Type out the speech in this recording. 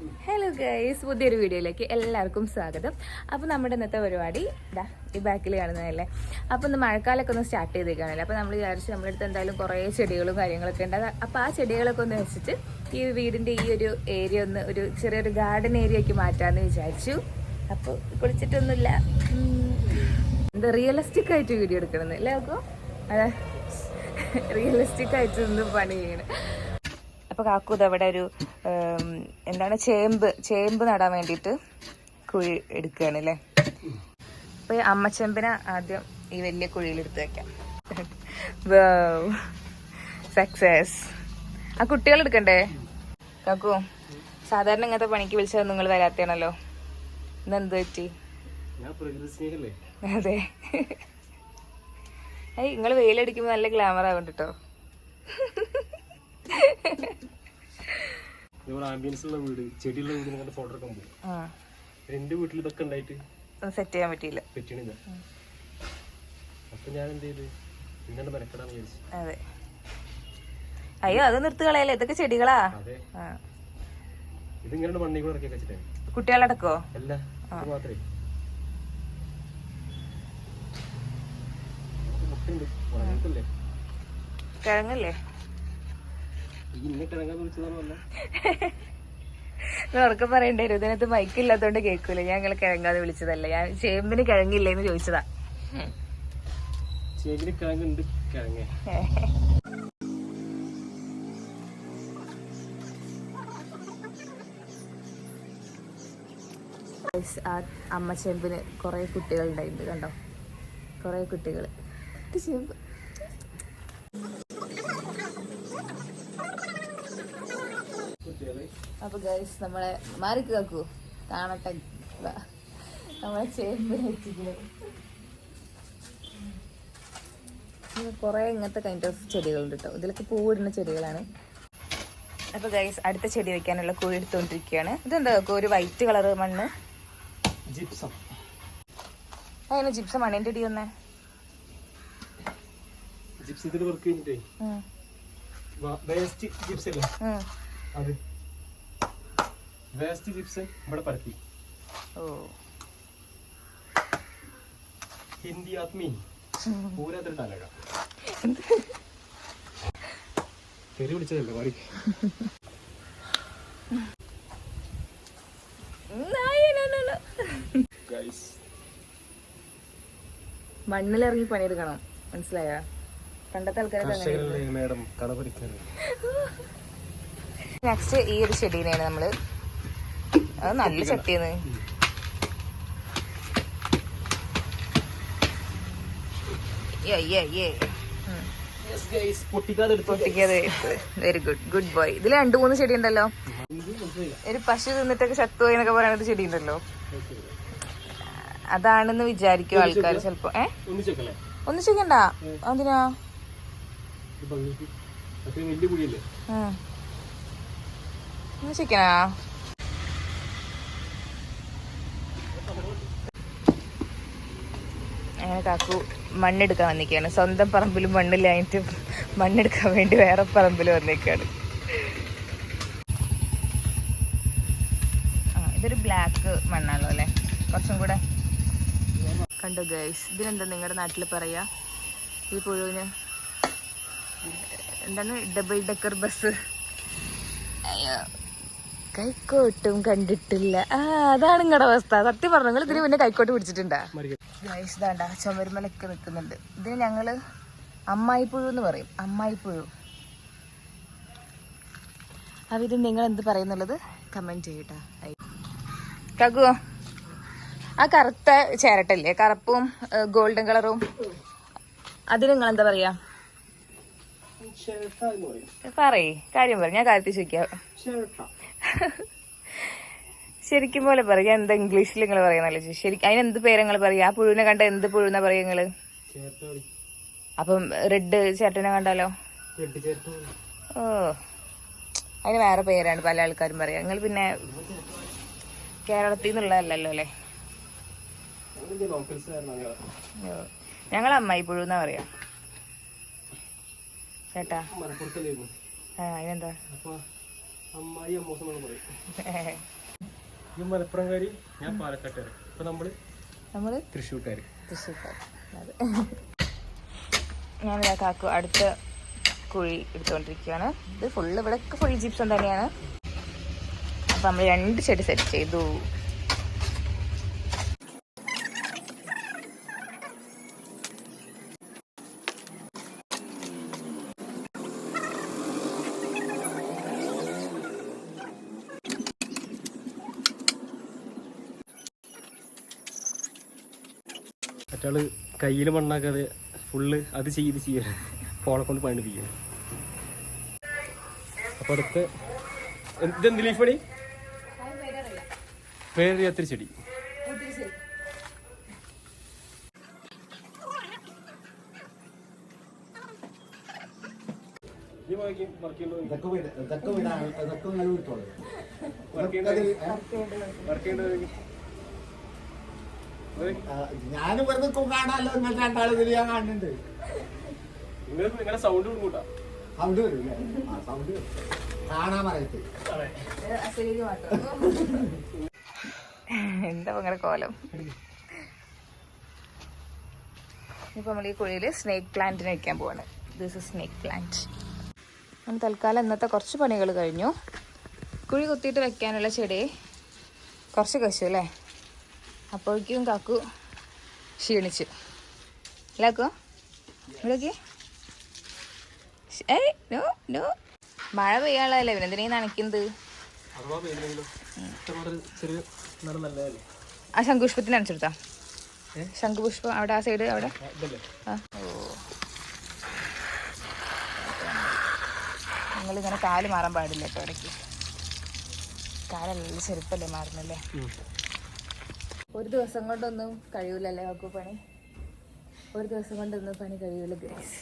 Hello guys പുതിയൊരു വീഡിയോയിലേക്ക് എല്ലാവർക്കും സ്വാഗതം. അപ്പോൾ നമ്മുടെ ഇന്നത്തെ പരിപാടി ഇതാ ഈ ബാക്കിൽ കാണുന്നതല്ലേ? അപ്പോൾ ഇന്ന് മഴക്കാലമൊക്കെ ഒന്ന് സ്റ്റാർട്ട് ചെയ്തേക്കാണല്ലോ. അപ്പോൾ നമ്മൾ വിചാരിച്ച് നമ്മുടെ അടുത്ത് എന്തായാലും കുറേ ചെടികളും കാര്യങ്ങളൊക്കെ ഉണ്ട്. അപ്പം അപ്പോൾ ആ ചെടികളൊക്കെ ഒന്ന് വെച്ചിട്ട് ഈ വീടിന്റെ ഈ ഒരു ഏരിയ ഒന്ന് ഒരു ചെറിയൊരു ഗാർഡൻ ഏരിയ ആക്കി മാറ്റാമെന്ന് വിചാരിച്ചു. അപ്പോൾ കുളിച്ചിട്ടൊന്നുമില്ല. എന്താ റിയലിസ്റ്റിക് ആയിട്ട് വീഡിയോ എടുക്കണമെന്ന് അല്ലേ അപ്പോൾ അതെ റിയലിസ്റ്റിക് ആയിട്ട് ഒന്ന് പണി ചെയ്യണം. അപ്പോൾ കാക്കു ഇതവിടെ ഒരു എന്താണ് ചേമ്പ് ചേമ്പ് നടാൻ വേണ്ടിയിട്ട് കുഴി എടുക്കുകയാണ് അല്ലേ? അപ്പോൾ ഈ അമ്മച്ചെമ്പിനെ ആദ്യം ഈ വലിയ കുഴിയിലെടുത്ത് വെക്കാം. സക്സസ് ആ കുട്ടികൾ എടുക്കണ്ടേ? കാക്കു സാധാരണ ഇങ്ങനത്തെ പണിക്ക് വിളിച്ചത് നിങ്ങൾ വരാത്തയാണല്ലോ ഇന്ന് എന്ത് പറ്റി? അതെ. ഏയ് നിങ്ങൾ വെയിലടിക്കുമ്പോൾ നല്ല ഗ്ലാമർ ആവുന്നുണ്ട് കേട്ടോ ഇവിടെ ആംബിയൻസ് ഉള്ള വീട് ചെടിയുള്ള വീട് നിങ്ങളുടെ ഫോട്ടോ എടുക്കാൻ പോകും. എന്റെ വീട്ടിൽ ഇതൊക്കെ ഉണ്ടായിട്ട് സെറ്റ് ചെയ്യാൻ പറ്റിയില്ല. പറ്റണില്ല. അപ്പൊ ഞാൻ എന്ത് ചെയ്ത്? ഇങ്ങനെ മെനക്കെടാന്ന് വിചാരിച്ചു. അതെ. അയ്യോ അത് നിർത്തി കളയല്ലേ? ഇതൊക്കെ ചെടികളാ. ഇതിങ്ങനെ മണ്ണി കൂടെ ഇറക്കി വെച്ചിട്ടേ. കുട്ടികളടക്കോ അല്ല മാത്രമേ. കിഴങ്ങല്ലേ ഈ ഇന്നെ കിഴങ്ങാൻ വിളിച്ചതാണല്ല ഉറക്കെ പറയണ്ടേ? ഇതിനകത്ത് മൈക്കില്ലാത്തോണ്ട് കേൾക്കൂല. ഞാൻ നിങ്ങളെ കിഴങ്ങാതെ വിളിച്ചതല്ല. ഞാൻ ചേമ്പിന് കിഴങ്ങില്ലേന്ന് ചോദിച്ചതാ. കിഴങ്ങുണ്ട്. കിഴങ്ങേ. ആ അമ്മ ചേമ്പിന് കൊറേ കുട്ടികൾ ഉണ്ടായിട്ടുണ്ട് കണ്ടോ? കൊറേ കുട്ടികൾ ചേമ്പ്. കുട്ടികളെ അപ്പൊ ഗൈസ് നമ്മളെ മാറി കേക്കൂ. കാണട്ടെ. നമ്മളെ ചേമ്പ് വെച്ചിരിക്കുന്നത് കൊറേ ഇങ്ങനത്തെ കൈൻഡ് ഓഫ് ചെടികളുണ്ട് കേട്ടോ ഇതിലൊക്കെ പൂവിടുന്ന ചെടികളാണ്. അപ്പൊ ഗൈസ് അടുത്ത ചെടി വെക്കാനുള്ള കൂഴി എടുത്തോണ്ടിരിക്കുകയാണ്. ഇതെന്താ ഒരു വൈറ്റ് കളർ മണ്ണ്. ജിപ്സം. അതിന് ജിപ്സ മണ്ണിന്റെ ഇടി വന്നേ. ജിപ്സത്തിൽ വർക്ക് ചെയ്തിട്ടേ. വേസ്റ്റ് ജിപ്സ് അല്ലേ അത്. വേസ്റ്റ് ചിപ്സ് ഇവിടെ പരത്തി ഓ. ഹിന്ദി ആത്മി. പൂരാത്ര ഡാലക തെറി വിളിച്ചതല്ലേ പാടി? മണ്ണിലിറങ്ങി പണിയെടുക്കണം. മനസ്സിലായോ? പണ്ടത്തെ പറിക്കാറ് നെക്സ്റ്റ് ഈ ഒരു ചെടീനെയാണ് നമ്മൾ അത് നല്ല ചട്ടിയാണ്. വെരി ഗുഡ് ഗുഡ് ബോയ് ഇതിൽ രണ്ടു മൂന്ന് ചെടി ഉണ്ടല്ലോ ഒരു പശു തിന്നിട്ടൊക്കെ ചത്തുപോയി എന്നൊക്കെ പറയുന്ന ചെടി ഉണ്ടല്ലോ അതാണെന്ന് വിചാരിക്കും ആൾക്കാർ ചിലപ്പോ. ഏ? ഒന്നിച്ചേക്കല്ലേ ഒന്നു ചെയ്യണ്ട അങ്ങനെ കാക്കു മണ്ണെടുക്കാൻ വന്നിരിക്കുകയാണ്. സ്വന്തം പറമ്പിൽ മണ്ണില്ലായിട്ട് മണ്ണെടുക്കാൻ വേണ്ടി വേറെ പറമ്പിൽ വന്നിരിക്കുകയാണ്. ആ ഇതൊരു ബ്ലാക്ക് മണ്ണാണല്ലോ അല്ലേ? കുറച്ചും കൂടെ കണ്ടു ഗൈസ് ഇതിനെന്താ നിങ്ങളുടെ നാട്ടിൽ പറയാ? ഈ പുഴുവിന് എന്താണ്? ഡബിൾ ഡെക്കർ ബസ് അയ്യോ. കൈക്കോട്ടും കണ്ടിട്ടില്ല. ആ അതാണ് നിങ്ങളുടെ അവസ്ഥ. സത്യം പറഞ്ഞു നിങ്ങൾ ഇതിന് മുന്നേ കൈക്കോട്ട് പിടിച്ചിട്ടുണ്ടാ? ഇതാണ്ട ചുമരുമലൊക്കെ നിൽക്കുന്നുണ്ട് ഇതിന് ഞങ്ങൾ അമ്മായിപ്പുഴു എന്ന് പറയും. അമ്മായിപ്പുഴു. അപ്പൊ ഇത് നിങ്ങൾ എന്ത് പറയുന്നുള്ളത്? കമന്റ് ചെയ്യട്ടാ. ആ കറുത്ത ചേരട്ടല്ലേ കറുപ്പും ഗോൾഡൻ കളറും. അതിന് നിങ്ങൾ എന്താ പറയാ? പറയും. കാര്യം പറ ഞാൻ കാര്യത്തിൽ ചോദിക്കാം. ശരിക്കും പോലെ പറയാ. എന്താ ഇംഗ്ലീഷിൽ നിങ്ങൾ പറയുന്നല്ലോ ശരിക്കും അതിന് എന്ത് പേര് നിങ്ങൾ പറയാ? ആ പുഴുവിനെ കണ്ട എന്ത് പുഴുന്ന പറയാ നിങ്ങൾ അപ്പം റെഡ് ചേട്ടനെ കണ്ടാലോ? ഓ. അതിന് വേറെ പേരാണ് പല ആൾക്കാരും പറയാ. നിങ്ങൾ പിന്നെ കേരളത്തിൽ നിന്നുള്ളതല്ലല്ലോ അല്ലേ. ഞങ്ങൾ അമ്മായി പുഴുന്നാ പറയാ. ചേട്ടാ അതിനെന്താ അമ്മായി അമ്മോസം എന്ന് പറയും. ഈ മലപ്പുറംകാരി ഞാൻ പാലക്കാട്ടുകാരൻ. ഇപ്പൊ നമ്മൾ നമ്മൾ തൃശ്ശൂർക്കാര്. തൃശ്ശൂർക്കാർ അതെ. ഞാനിതാ കാക്കു അടുത്ത കുഴി എടുത്തുകൊണ്ടിരിക്കുകയാണ് ഇത് ഫുള്ള് ഇവിടെയൊക്കെ ഫുൾ ജിപ്സം തന്നെയാണ്. അപ്പം നമ്മൾ രണ്ട് ചെടി സെറ്റ് ചെയ്തു. മറ്റാൾ കയ്യിൽ മണ്ണാക്കാതെ ഫുള്ള് അത് ചെയ്ത് ചെയ്യൽ ഫോളെ കൊണ്ട് പണിപ്പിക്കണം അപ്പൊ അടുത്ത് എന്ത് ഇതെന്ത് ലീഫ് പണി പേരറിയാത്തൊരു ചെടി? ഇതൊക്കെ വിട ഇതൊക്കെ വിടാണ് ഇതൊക്കെ നിങ്ങൾ വിട്ടോളൂ. വർക്ക് ചെയ്യണ്ടോ? ഞാൻ വെറുതെ കാണാമല്ലോ നിങ്ങൾ രണ്ടാളും ഇതിൽ ഞാൻ കാണുന്നുണ്ട്. നിങ്ങളുടെ സൗണ്ട് കൂട്ടാ. സൗണ്ട് വരും ആ സൗണ്ട് കാണാൻ പറയത്ത് എന്താ ഭയങ്കര കോലം? ഇപ്പൊ നമ്മൾ ഈ കുഴിയിൽ സ്നേക്ക് പ്ലാന്റിന് വെക്കാൻ പോവാണ്. ദിസ് ഇസ് സ്നേക്ക് പ്ലാന്റ് നമ്മൾ തൽക്കാലം ഇന്നത്തെ കുറച്ച് പണികൾ കഴിഞ്ഞു. കുഴി കുത്തിയിട്ട് വെക്കാനുള്ള ചെടി കുറച്ച് കശു അല്ലേ? അപ്പോഴേക്കും കാക്കു ക്ഷീണിച്ചു. അല്ലാക്കോ ഇവിടേക്ക്? ഏയ് നോ നോ. മഴ പെയ്യാനുള്ളതല്ലേ? ഇവനെന്തിനാ ഈ നനയ്ക്കുന്നത്? ആ ശംഖുപുഷ്പത്തിന് നനച്ചെടുത്താ? ശംഖുപുഷ്പം അവിടെ ആ സൈഡ് അവിടെ? ആ, ആ. ഓ. നിങ്ങളിങ്ങനെ കാൽ മാറാൻ പാടില്ല കേട്ടോ ഇടയ്ക്ക്. കാലല്ല ചെരുപ്പല്ലേ മാറുന്നല്ലേ? ഒരു ദിവസം കൊണ്ടൊന്നും കഴിയൂലല്ലേ പണി ഒരു ദിവസം കൊണ്ടൊന്നും പണി കഴിയൂല ഗ്രേസ്